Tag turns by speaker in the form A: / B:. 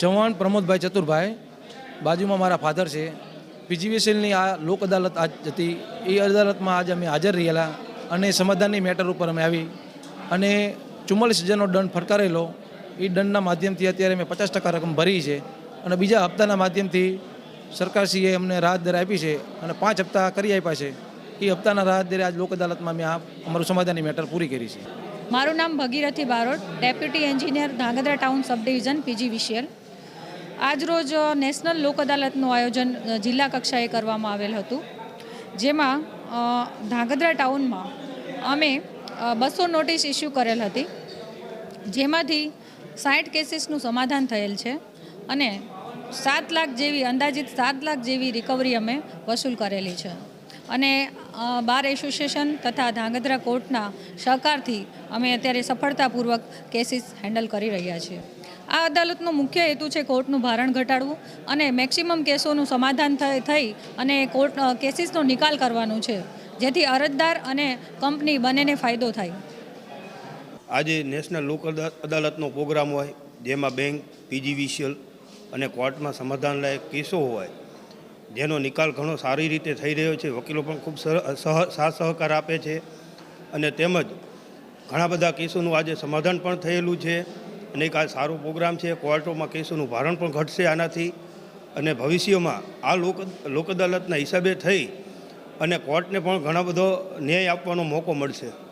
A: ચૌહાણ પ્રમોદભાઈ ચતુરભાઈ, બાજુમાં મારા ફાધર છે. પીજીવીસીએલની આ લોક અદાલત આજ હતી. એ અદાલતમાં આજે અમે હાજર રહેલા અને સમાધાનની મેટર ઉપર અમે આવી અને ચુમ્માલીસ હજારનો દંડ ફટકારેલો. એ દંડના માધ્યમથી અત્યારે મેં પચાસ ટકા રકમ ભરી છે અને બીજા હપ્તાના માધ્યમથી સરકારશ્રીએ અમને રાહત દર આપી છે અને પાંચ હપ્તા કરી આપ્યા છે. એ હપ્તાના રાહત દરે આજ લોક અદાલતમાં મેં આ અમારું સમાધાનની મેટર પૂરી કરી છે.
B: મારું નામ Bhagirathi Barot, deputy engineer Dhrangadhra town sub division, PGVCL. આજરોજ નેશનલ લોક અદાલતનું આયોજન જિલ્લા કક્ષાએ કરવામાં આવેલ હતું. જેમાં ધાંગધ્રા ટાઉનમાં અમે બસો નોટિસ ઇસ્યુ કરેલ હતી. જેમાંથી સાઠ કેસીસનું સમાધાન થયેલ છે અને સાત લાખ જેવી, અંદાજિત સાત લાખ જેવી રિકવરી અમે વસૂલ કરેલી છે. અને બાર એસોસિએશન તથા ધાંગધ્રા કોર્ટના સહકારથી અમે અત્યારે સફળતાપૂર્વક કેસીસ હેન્ડલ કરી રહ્યા છીએ. આ અદાલતનો મુખ્ય હેતુ છે કોર્ટનું ભારણ ઘટાડવું અને મેક્સિમમ કેસોનું સમાધાન થઈ અને કોર્ટ કેસીસનો નિકાલ કરવાનું છે, જેથી અરજદાર અને કંપની બંનેને ફાયદો થાય.
C: આજે નેશનલ લોક અદાલતનો પ્રોગ્રામ હોય, જેમાં બેંક પીજીવીસીએલ અને કોર્ટમાં સમાધાનલાયક કેસો હોય, જેનો નિકાલ ઘણો સારી રીતે થઈ રહ્યો છે. વકીલો પણ ખૂબ સાથ સહકાર આપે છે અને તેમજ ઘણા બધા કેસોનું આજે સમાધાન પણ થયેલું છે. અને એક આ સારો પ્રોગ્રામ છે, કોર્ટોમાં કેસોનું ભારણ પણ ઘટશે આનાથી. અને ભવિષ્યમાં આ લોક લોક અદાલતના હિસાબે થઈ અને કોર્ટને પણ ઘણા બધો ન્યાય આપવાનો મોકો મળશે.